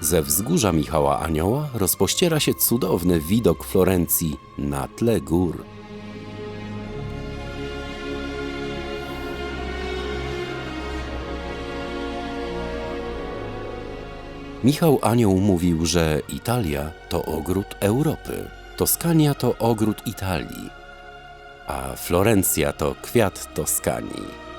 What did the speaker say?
Ze wzgórza Michała Anioła rozpościera się cudowny widok Florencji na tle gór. Michał Anioł mówił, że Italia to ogród Europy, Toskania to ogród Italii, a Florencja to kwiat Toskanii.